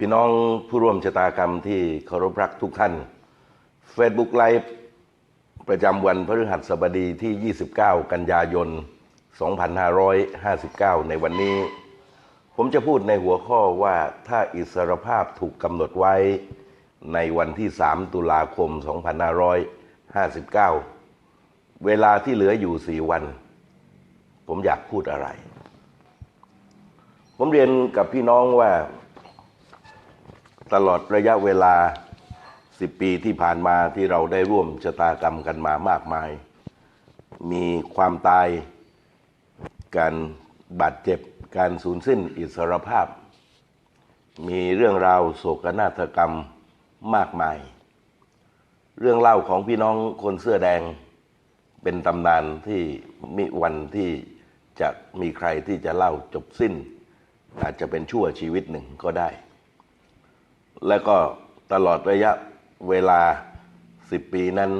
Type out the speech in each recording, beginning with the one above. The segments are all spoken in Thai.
พี่น้องผู้ร่วมชะตากรรมที่เคารพรักทุกท่าน Facebook Live ประจำวันพฤหัสบดีที่ 29 กันยายน 2559 ในวันนี้ ผมจะพูดในหัวข้อว่าถ้าอิสรภาพถูกกำหนดไว้ในวันที่ 3 ตุลาคม 2559 เวลาที่เหลืออยู่ 4 วัน ผมอยากพูดอะไร ผมเรียนกับพี่น้องว่า ตลอดระยะเวลา 10 ปีที่ผ่านมาที่เราได้ร่วมชะตากรรมกันมามากมาย มีความตาย การบาดเจ็บ การสูญสิ้นอิสรภาพ มีเรื่องราวโศกนาฏกรรมมากมาย เรื่องเล่าของพี่น้องคนเสื้อแดง เป็นตำนานที่มิวันที่จะมีใครที่จะเล่าจบสิ้น อาจจะเป็นชั่วชีวิตหนึ่งก็ได้ และก็ตลอดระยะเวลา 10 ปีนั้น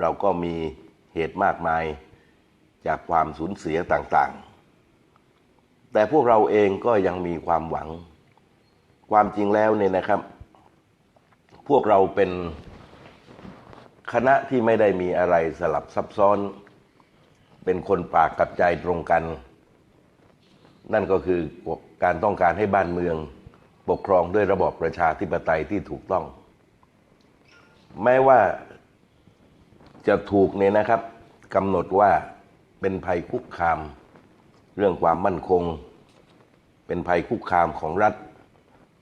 เราก็มีเหตุมากมายจากความสูญเสียต่างๆ แต่พวกเราเองก็ยังมีความหวัง ความจริงแล้วเนี่ยนะครับ พวกเราเป็นคณะที่ไม่ได้มีอะไรสลับซับซ้อน เป็นคนปากกับใจตรงกัน นั่นก็คือการต้องการให้บ้านเมือง ปกครองด้วยระบอบประชาธิปไตยที่ถูกต้อง แม้ว่าจะถูกเนี่ยนะครับกำหนดว่าเป็นภัยคุกคาม เรื่องความมั่นคง เป็นภัยคุกคามของรัฐ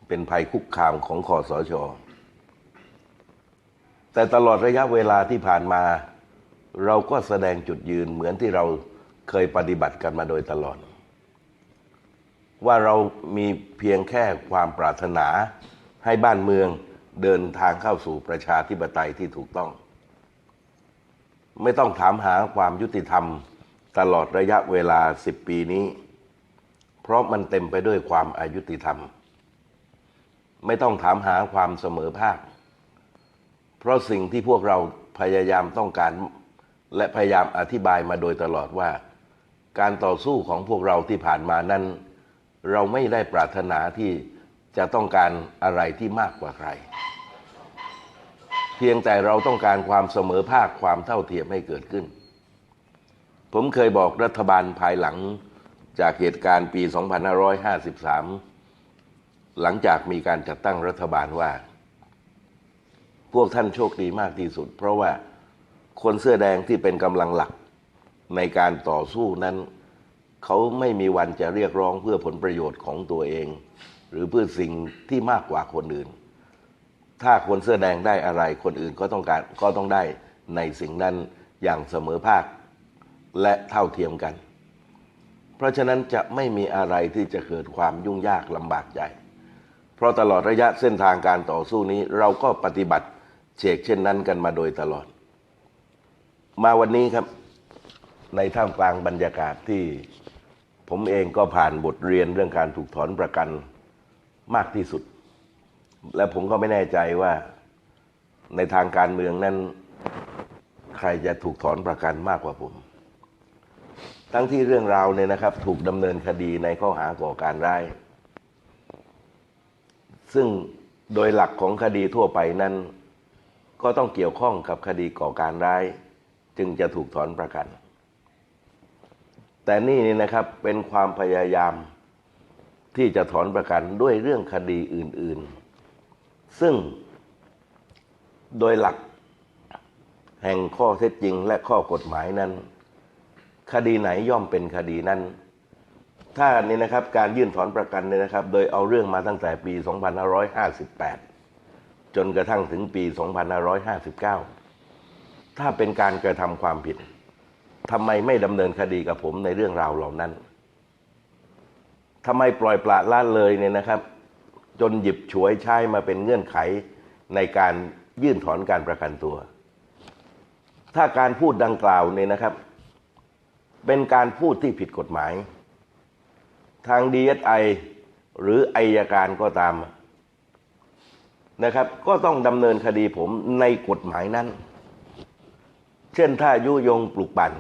เป็นภัยคุกคามของคอสช แต่ตลอดระยะเวลาที่ผ่านมา เราก็แสดงจุดยืนเหมือนที่เราเคยปฏิบัติกันมาโดยตลอด ว่าเรามีเพียงแค่ความปรารถนา ให้บ้านเมืองเดินทางเข้าสู่ประชาธิปไตยที่ถูกต้อง ไม่ต้องถามหาความยุติธรรมตลอดระยะเวลาสิบปีนี้ เพราะมันเต็มไปด้วยความอายุติธรรม ไม่ต้องถามหาความเสมอภาค เพราะสิ่งที่พวกเราพยายามต้องการและพยายามอธิบายมาโดยตลอดว่า การต่อสู้ของพวกเราที่ผ่านมานั้น เราไม่ได้ปรารถนาที่จะต้องการอะไรที่มากกว่าใคร เพียงแต่เราต้องการความเสมอภาคความเท่าเทียมให้เกิดขึ้น ผมเคยบอกรัฐบาลภายหลังจากเหตุการณ์ปี 2553 หลังจากมีการจัดตั้งรัฐบาลว่า พวกท่านโชคดีมากที่สุด เพราะว่าคนเสื้อแดงที่เป็นกำลังหลักในการต่อสู้นั้น เขาไม่มีวันจะเรียกร้องเพื่อผลประโยชน์ของตัวเอง หรือเพื่อสิ่งที่มากกว่าคนอื่น ถ้าคนเสื้อแดงได้อะไรคนอื่นก็ต้องการก็ต้องได้ในสิ่งนั้นอย่างเสมอภาคและเท่าเทียมกัน เพราะฉะนั้นจะไม่มีอะไรที่จะเกิดความยุ่งยากลำบากใจ เพราะตลอดระยะเส้นทางการต่อสู้นี้เราก็ปฏิบัติเชกเช่นนั้นกันมาโดยตลอด มาวันนี้ครับในท่ามกลางบรรยากาศที่ ผมเองก็ผ่านบทเรียนเรื่องการถูกถอนประกันมากที่สุด และผมก็ไม่แน่ใจว่าในทางการเมืองนั้น ใครจะถูกถอนประกันมากกว่าผม ทั้งที่เรื่องราวเนี่ยนะครับ ถูกดำเนินคดีในข้อหาก่อการร้าย ซึ่งโดยหลักของคดีทั่วไปนั้น ก็ต้องเกี่ยวข้องกับคดีก่อการร้าย จึงจะถูกถอนประกัน แต่นี่นี่นะครับเป็นความพยายามที่จะถอนประกันด้วยเรื่องคดีอื่น ๆ ซึ่งโดยหลักแห่งข้อเท็จจริงและข้อกฎหมายนั้น คดีไหนย่อมเป็นคดีนั้น ถ้านี่นะครับการยื่นถอนประกันเนี่ยนะครับ โดยเอาเรื่องมาตั้งแต่ปี 2558 จนกระทั่งถึงปี 2559 ถ้าเป็นการกระทำความผิด ทำไมไม่ดำเนินคดีกับผมในเรื่องราวเหล่านั้นทำไมปล่อยปละละเลยเนี่ยนะครับ จนหยิบฉวยใช้มาเป็นเงื่อนไขในการยื่นถอนการประกันตัว ถ้าการพูดดังกล่าวเนี่ยนะครับ เป็นการพูดที่ผิดกฎหมาย ทาง DSI หรืออายการก็ตามนะครับ ก็ต้องดำเนินคดีผมในกฎหมายนั้น เช่นถ้ายุยงปลุกปั่น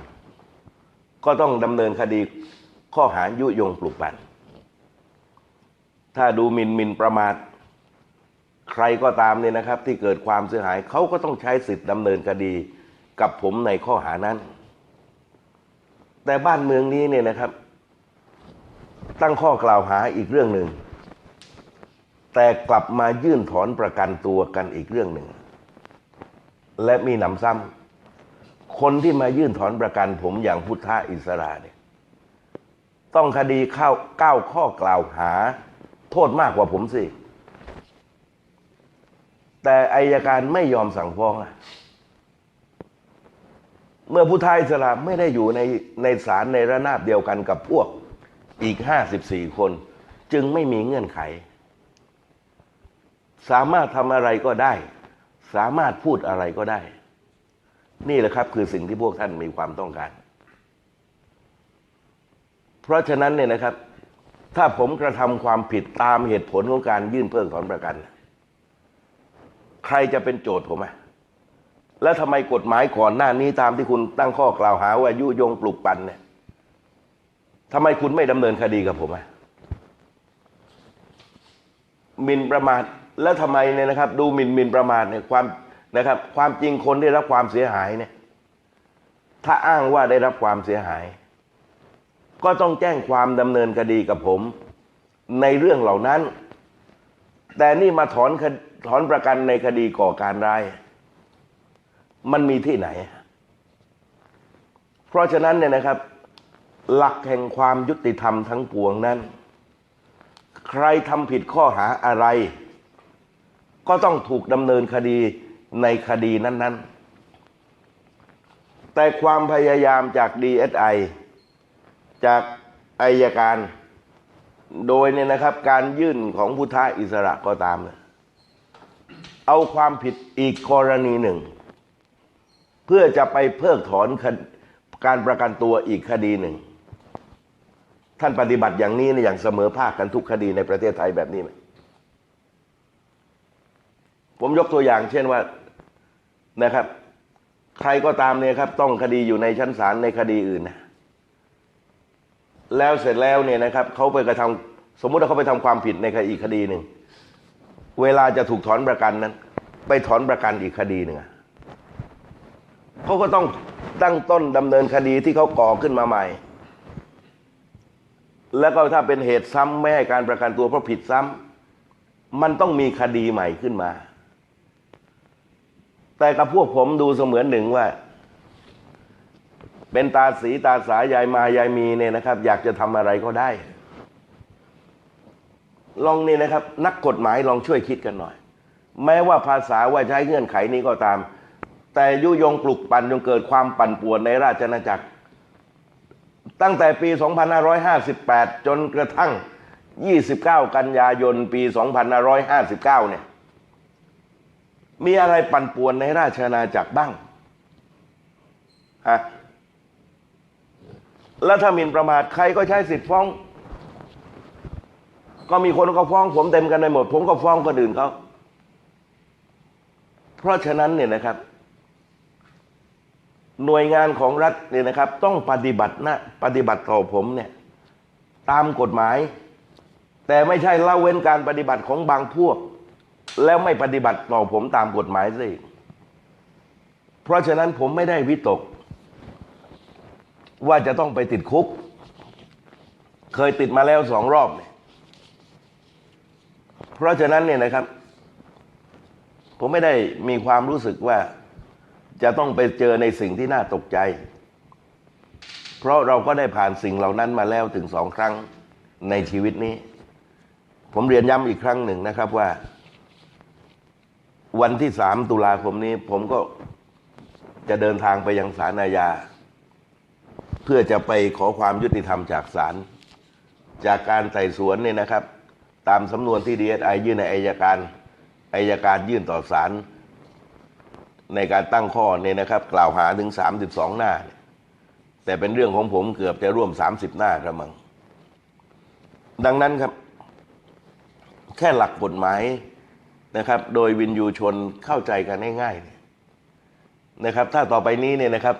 ก็ต้องดำเนินคดีข้อหายุยงปลุกปั่น ถ้าดูมินมินประมาทใครก็ตามเนี่ยนะครับ ที่เกิดความเสียหายเขาก็ต้องใช้สิทธิ์ดำเนินคดีกับผมในข้อหานั้น แต่บ้านเมืองนี้เนี่ยนะครับ ตั้งข้อกล่าวหาอีกเรื่องหนึ่ง แต่กลับมายื่นถอนประกันตัวกันอีกเรื่องหนึ่ง และมีหนำซ้ำ คนที่มายื่นถอนประกันผมอย่างพุทธอิสระเนี่ย ต้องคดีเข้าเก้าข้อกล่าวหา โทษมากกว่าผมสิ แต่อายการไม่ยอมสั่งฟ้องอะเมื่อผู้ท้าอิสระไม่ได้อยู่ในในศาลในระนาบเดียวกันกับพวกอีก54คน จึงไม่มีเงื่อนไข สามารถทำอะไรก็ได้ สามารถพูดอะไรก็ได้ นี่แหละครับ คือสิ่งที่พวกท่านมีความต้องการ เพราะฉะนั้นเนี่ยนะครับ ถ้าผมกระทำความผิดตามเหตุผลของการยื่นเพิกถอนประกัน ใครจะเป็นโจทย์ผมอะแล้วทำไมกฎหมายก่อนหน้านี้ตามที่คุณตั้งข้อกล่าวหาว่ายุยงปลุกปั่นเนี่ยทำไมคุณไม่ดำเนินคดีกับผมอะมินประมาทแล้วทำไมเนี่ยนะครับ ดูมินมินประมาทเนี่ยความ นะครับ ความจริงคนได้รับความเสียหายเนี่ย ถ้าอ้างว่าได้รับความเสียหาย ก็ต้องแจ้งความดำเนินคดีกับผม ในเรื่องเหล่านั้น แต่นี่มาถอนถอนประกันในคดีก่อการร้าย มันมีที่ไหน เพราะฉะนั้นเนี่ยนะครับ หลักแห่งความยุติธรรมทั้งปวงนั้น ใครทำผิดข้อหาอะไร ก็ต้องถูกดำเนินคดี ในคดีนั้น ๆ แต่ความพยายามจาก DSI จากอายการ โดยเนี่ยนะครับ การยื่นของพุทธอิสระก็ตามเนี่ยเอาความผิดอีกกรณีหนึ่ง เพื่อจะไปเพิกถอนการประกันตัวอีกคดีหนึ่ง ท่านปฏิบัติอย่างนี้เนี่ยอย่างเสมอภาคกันทุกคดีในประเทศไทยแบบนี้ไหม ผมยกตัวอย่างเช่นว่านะครับ ใครก็ตามเนี่ยครับ ต้องคดีอยู่ในชั้นศาลในคดีอื่นนะแล้วเสร็จแล้วเนี่ยนะครับเขาไปกระทำสมมุติว่าเขาไปทำความผิดในคดีอีกคดีหนึ่งเวลาจะถูกถอนประกันนั้น ไปถอนประกันอีกคดีหนึ่งเขาก็ต้องตั้งต้นดำเนินคดีที่เขาก่อขึ้นมาใหม่ แล้วก็ถ้าเป็นเหตุซ้ำไม่ให้การประกันตัวเพราะผิดซ้ำมันต้องมีคดีใหม่ขึ้นมา แต่กับพวกผมดูเสมือนหนึ่งว่า เป็นตาสีตาสายายมายายมีเนี่ยนะครับ อยากจะทำอะไรก็ได้ ลองนี่นะครับ นักกฎหมายลองช่วยคิดกันหน่อย แม้ว่าภาษาว่าใช้เงื่อนไขนี้ก็ตาม แต่ยุยงปลุกปั่นจนเกิดความปั่นป่วนในราชอาณาจักร ตั้งแต่ปี 2558 จนกระทั่ง 29 กันยายนปี 2559 เนี่ย มีอะไรปั่นป่วนในราชอาณาจักรบ้างฮะแล้วถ้าหมิ่นประมาทใครก็ใช้สิทธิ์ฟ้อง ก็มีคนก็ฟ้องผมเต็มกันไปหมด ผมก็ฟ้องคนอื่นเขาเพราะฉะนั้นเนี่ยนะครับ หน่วยงานของรัฐเนี่ยนะครับ ต้องปฏิบัตินะปฏิบัติต่อผมเนี่ย ตามกฎหมาย แต่ไม่ใช่ละเว้นการปฏิบัติของบางพวก แล้วไม่ปฏิบัติต่อผมตามกฎหมายสิเพราะฉะนั้นผมไม่ได้วิตก ว่าจะต้องไปติดคุก เคยติดมาแล้วสองรอบเนี่ยเพราะฉะนั้นเนี่ยนะครับ ผมไม่ได้มีความรู้สึกว่าจะต้องไปเจอในสิ่งที่น่าตกใจ เพราะเราก็ได้ผ่านสิ่งเหล่านั้นมาแล้วถึงสองครั้งในชีวิตนี้ ผมเรียนย้ำอีกครั้งหนึ่งนะครับว่า วันที่สามตุลาคมนี้ ผมก็จะเดินทางไปยังศาลอาญา เพื่อจะไปขอความยุติธรรมจากศาลจากการไต่สวนเนี่ยนะครับ ตามสำนวนที่ดีเอสไอยื่นในอายการอายการยื่นต่อศาลในการตั้งข้อเนี่ยนะครับ กล่าวหาถึง 32 หน้าเนี่ยแต่เป็นเรื่องของผมเกือบจะร่วม 30 หน้ากระมัง ดังนั้นครับ แค่หลักกฎหมาย นะครับ โดยวินยูชนเข้าใจกันง่ายๆนะครับ ถ้าต่อไปนี้เนี่ยนะครับ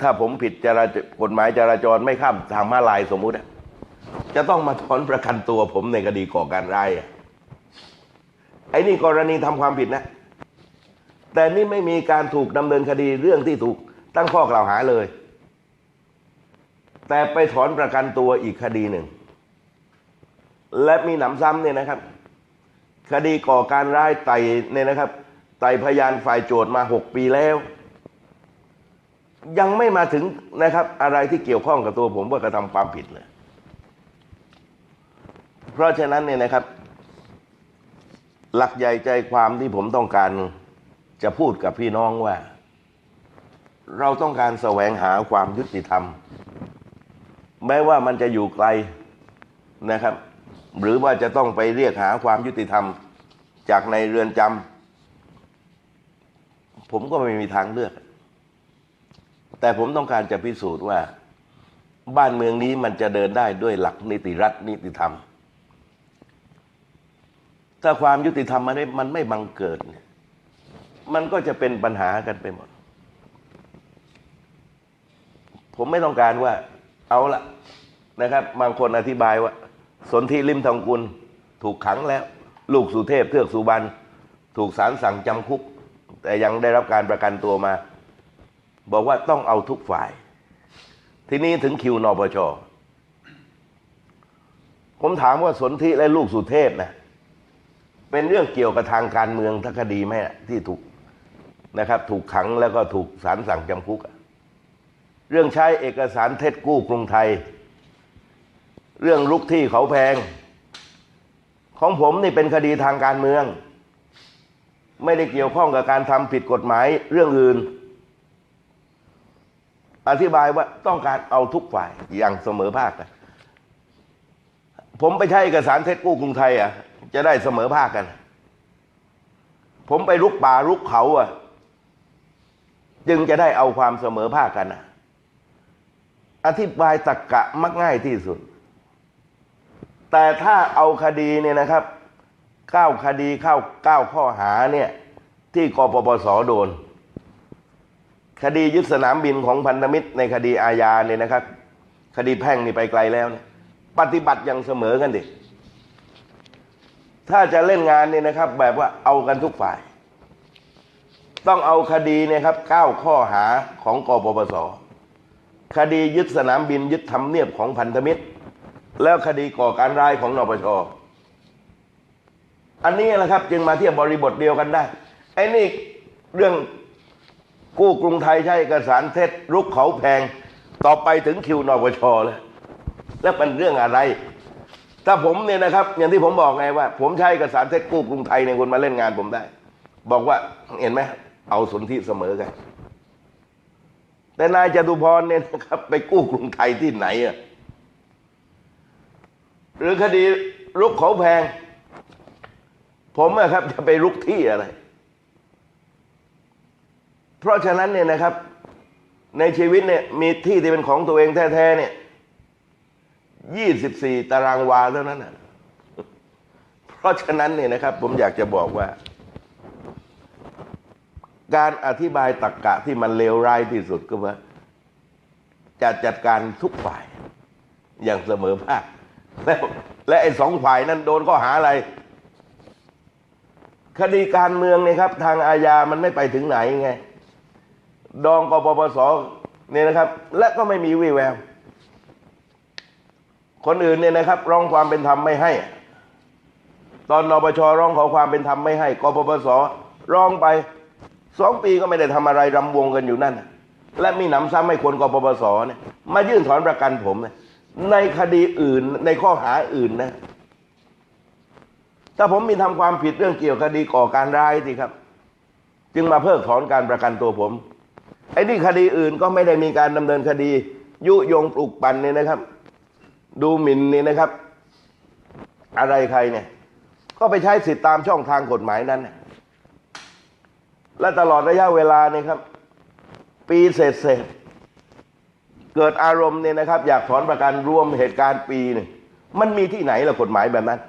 ถ้าผมผิดจราจกฎหมายจราจรไม่ข้ามทางม้าลายสมมุติจะต้องมาถอนประกันตัวผมในคดีก่อการร้ายไอ้นี่กรณีทำความผิดนะ แต่นี่ไม่มีการถูกดำเนินคดีเรื่องที่ถูกตั้งข้อกล่าวหาเลย แต่ไปถอนประกันตัวอีกคดีหนึ่ง และมีหนำซ้ำเนี่ยนะครับ คดีก่อการร้ายไต่เนี่ยนะครับ ไต่พยานฝ่ายโจทย์มาหกปีแล้ว ยังไม่มาถึงนะครับ อะไรที่เกี่ยวข้องกับตัวผมว่ากระทำความผิดเลย เพราะฉะนั้นเนี่ยนะครับ หลักใหญ่ใจความที่ผมต้องการจะพูดกับพี่น้องว่า เราต้องการแสวงหาความยุติธรรม แม้ว่ามันจะอยู่ไกลนะครับ หรือว่าจะต้องไปเรียกหาความยุติธรรมจากในเรือนจำผมก็ไม่มีทางเลือก แต่ผมต้องการจะพิสูจน์ว่า บ้านเมืองนี้มันจะเดินได้ด้วยหลักนิติรัฐนิติธรรม ถ้าความยุติธรรมมันไม่มันไม่บังเกิด มันก็จะเป็นปัญหากันไปหมด ผมไม่ต้องการว่า เอาละนะครับ บางคนอธิบายว่า สนธิริมทองกุลถูกขังแล้ว ลูกสุเทพเทือกสุบรรณถูกศาลสั่งจำคุก แต่ยังได้รับการประกันตัวมา บอกว่าต้องเอาทุกฝ่าย ทีนี้ถึงคิวนปชผมถามว่าสนธิและลูกสุเทพนะเป็นเรื่องเกี่ยวกับทางการเมืองทัคดีไหมที่ถูกนะครับ ถูกขังแล้วก็ถูกศาลสั่งจำคุก เรื่องใช้เอกสารเท็จกู้กรุงไทย เรื่องลุกที่เขาแพง ของผมนี่เป็นคดีทางการเมือง ไม่ได้เกี่ยวข้องกับการทำผิดกฎหมายเรื่องอื่น อธิบายว่าต้องการเอาทุกฝ่ายอย่างเสมอภาคนะผมไปใช้เอกสารเท็จกู้กรุงไทยอะ จะได้เสมอภาคกัน ผมไปลุกป่าลุกเขาอะ จึงจะได้เอาความเสมอภาคกันนะอธิบายตรกกะมักง่ายที่สุด แต่ถ้าเอาคดีเนี่ยนะครับเก้าคดีเข้าเก้าข้อหาเนี่ยที่กปปสโดน คดียึดสนามบินของพันธมิตรในคดีอาญาเนี่ยนะครับ คดีแพ่งนี่ไปไกลแล้วเนี่ยปฏิบัติอย่างเสมอกันดิถ้าจะเล่นงานเนี่ยนะครับ แบบว่าเอากันทุกฝ่าย ต้องเอาคดีเนี่ยครับเก้าข้อหาของกปปสคดียึดสนามบินยึดทำเนียบของพันธมิตร แล้วคดีก่อการร้ายของนปชอันนี้แหละครับ จึงมาเทียบบริบทเดียวกันได้ไอ้นี่เรื่องกู้กรุงไทยใช้เอกสารเท็จรุกเขาแพง ต่อไปถึงคิวนปชเลยแล้วเป็นเรื่องอะไร ถ้าผมเนี่ยนะครับ อย่างที่ผมบอกไงว่า ผมใช้เอกสารเท็จกู้กรุงไทยในคนมาเล่นงานผมได้ บอกว่าเห็นไหมเอาสนธิเสมอกันแต่นายจตุพรเนี่ยนะครับ ไปกู้กรุงไทยที่ไหนอะ หรือคดีลุกเขาแพง ผมอะครับจะไปลุกที่อะไร เพราะฉะนั้นเนี่ยนะครับ ในชีวิตเนี่ยมีที่ที่เป็นของตัวเองแท้ๆเนี่ยยี่สิบสี่ตารางวาเท่านั้นนะเพราะฉะนั้นเนี่ยนะครับ ผมอยากจะบอกว่า การอธิบายตรรกกะที่มันเลวร้ายที่สุดก็ว่าจะจัดการทุกฝ่ายอย่างเสมอภาค แล้วและไอ้สองฝ่ายนั้นโดนข้อหาอะไร คดีการเมืองเนี่ยครับ ทางอาญามันไม่ไปถึงไหนไง ดองกปปสเนี่ยนะครับ และก็ไม่มีวี่แวว คนอื่นเนี่ยนะครับ ร้องความเป็นธรรมไม่ให้ ตอนนปชร้องขอความเป็นธรรมไม่ให้กปปสร้องไปสองปีก็ไม่ได้ทำอะไรรำวงกันอยู่นั่น และมีหนำซ้ำให้คนกปปสเนี่ยมายื่นถอนประกันผมเนี่ย ในคดีอื่นในข้อหาอื่นนะ ถ้าผมมีทำความผิดเรื่องเกี่ยวคดีก่อการร้ายสิครับ จึงมาเพิกถอนการประกันตัวผมไอ้นี่คดีอื่นก็ไม่ได้มีการดำเนินคดี ยุยงปลุกปั่นเนี่ยนะครับ ดูหมิ่นนี่นะครับ อะไรใครเนี่ย ก็ไปใช้สิทธิตามช่องทางกฎหมายนั้นน่ะและตลอดระยะเวลาเนี่ยครับ ปีเศษเศษ เกิดอารมณ์เนี่ยนะครับ อยากถอนประกันรวมเหตุการณ์ปีหนึ่งมันมีที่ไหนล่ะกฎหมายแบบนั้น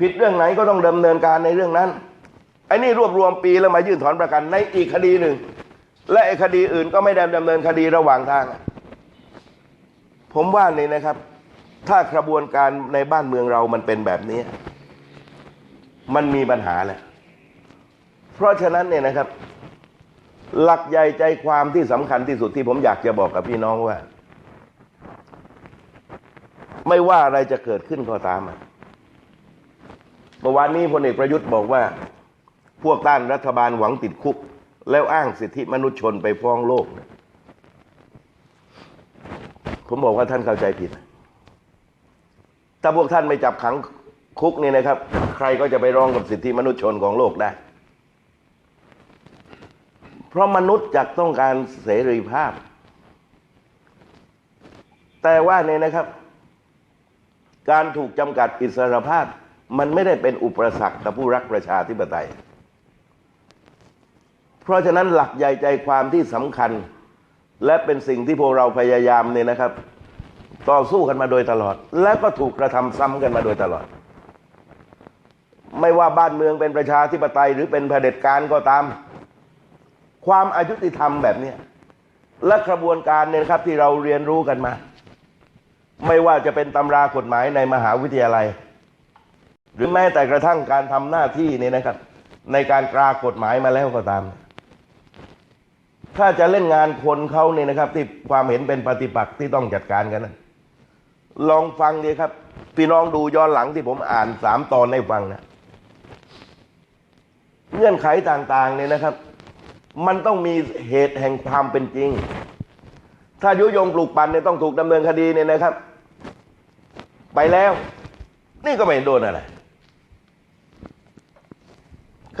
ผิดเรื่องไหนก็ต้องดำเนินการในเรื่องนั้นไอ้นี่รวบรวมปีแล้วมายื่นถอนประกันในอีกคดีหนึ่ง และไอ้คดีอื่นก็ไม่ได้ดำเนินคดีระหว่างทาง ผมว่านี่นะครับ ถ้ากระบวนการในบ้านเมืองเรามันเป็นแบบนี้ มันมีปัญหาแหละเพราะฉะนั้นเนี่ยนะครับ หลักใหญ่ใจความที่สำคัญที่สุดที่ผมอยากจะบอกกับพี่น้องว่า ไม่ว่าอะไรจะเกิดขึ้นก็ตามเมื่อวานนี้พลเอกประยุทธ์บอกว่า พวกต้านรัฐบาลหวังติดคุก แล้วอ้างสิทธิมนุษยชนไปฟ้องโลก ผมบอกว่าท่านเข้าใจผิด ถ้าพวกท่านไม่จับขังคุกนี่นะครับ ใครก็จะไปร้องกับสิทธิมนุษยชนของโลกได้ เพราะมนุษย์จักต้องการเสรีภาพ แต่ว่าเนี่ยนะครับ การถูกจำกัดอิสรภาพ มันไม่ได้เป็นอุปสรรคกับผู้รักประชาธิปไตย เพราะฉะนั้นหลักใหญ่ใจความที่สำคัญ และเป็นสิ่งที่พวกเราพยายามเนี่ยนะครับ ต่อสู้กันมาโดยตลอด และก็ถูกกระทำซ้ำกันมาโดยตลอด ไม่ว่าบ้านเมืองเป็นประชาธิปไตยหรือเป็นเผด็จการก็ตาม ความอายุติธรรมแบบนี้และกระบวนการเนี่ยนะครับที่เราเรียนรู้กันมา ไม่ว่าจะเป็นตำรากฎหมายในมหาวิทยาลัย หรือแม้แต่กระทั่งการทำหน้าที่นี่นะครับ ในการตรากฎหมายมาแล้วก็ตาม ถ้าจะเล่นงานคนเขาเนี่ยนะครับ ที่ความเห็นเป็นปฏิปักษ์ที่ต้องจัดการกันนะลองฟังดีครับ พี่น้องดูย้อนหลังที่ผมอ่านสามตอนให้ฟังนะเงื่อนไขต่างๆเนี่ยนะครับ มันต้องมีเหตุแห่งความเป็นจริง ถ้ายุยงปลูกปั่นเนี่ยต้องถูกดำเนินคดีเนี่ยนะครับ ไปแล้ว นี่ก็ไม่โดนอะไร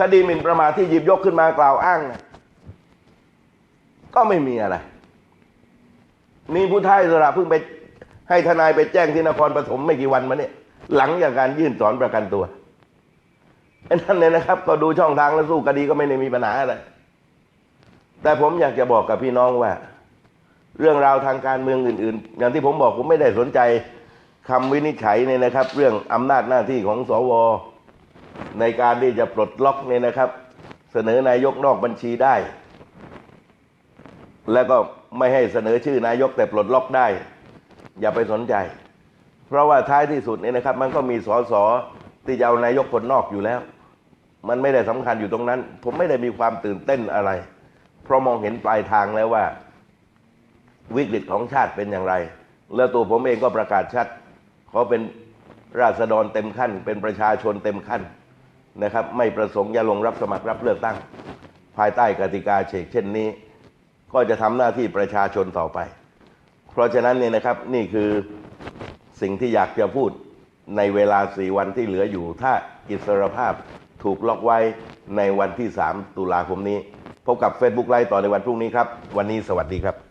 คดีหมิ่นประมาทที่หยิบยกขึ้นมากล่าวอ้างนะก็ไม่มีอะไรมีผู้ท้ายสระเพิ่งไปให้ทนายไปแจ้งที่นครปฐมไม่กี่วันมาเนี่ย หลังจากการยื่นถอนประกันตัวไอ้นั่นเนี่ยนะครับ ก็ดูช่องทางแล้วสู้คดีก็ไม่ได้มีปัญหาอะไร แต่ผมอยากจะบอกกับพี่น้องว่า เรื่องราวทางการเมืองอื่น ๆ อย่างที่ผมบอกผมไม่ได้สนใจคำวินิจฉัยเนี่ยนะครับ เรื่องอำนาจหน้าที่ของสว ในการที่จะปลดล็อกเนี่ยนะครับ เสนอนายกนอกบัญชีได้ แล้วก็ไม่ให้เสนอชื่อนายกแต่ปลดล็อกได้ อย่าไปสนใจ เพราะว่าท้ายที่สุดเนี่ยนะครับ มันก็มีสสที่จะเอานายกคนนอกอยู่แล้ว มันไม่ได้สำคัญอยู่ตรงนั้น ผมไม่ได้มีความตื่นเต้นอะไร ราะมองเห็นปลายทางแล้วว่า วิกฤตของชาติเป็นอย่างไร แล้วตัวผมเองก็ประกาศชัดเขาเป็นราษฎรเต็มขั้น เป็นประชาชนเต็มขั้นนะครับ ไม่ประสงค์จะลงรับสมัครรับเลือกตั้ง ภายใต้กติกาเฉกเช่นนี้ ก็จะทำหน้าที่ประชาชนต่อไป เพราะฉะนั้นเนี่ยนะครับนี่คือสิ่งที่อยากจะพูดในเวลาสี่วันที่เหลืออยู่ ถ้าอิสรภาพถูกล็อกไว้ในวันที่ 3 ตุลาคมนี้ พบกับ Facebook ไลฟ์ต่อในวันพรุ่งนี้ครับ วันนี้สวัสดีครับ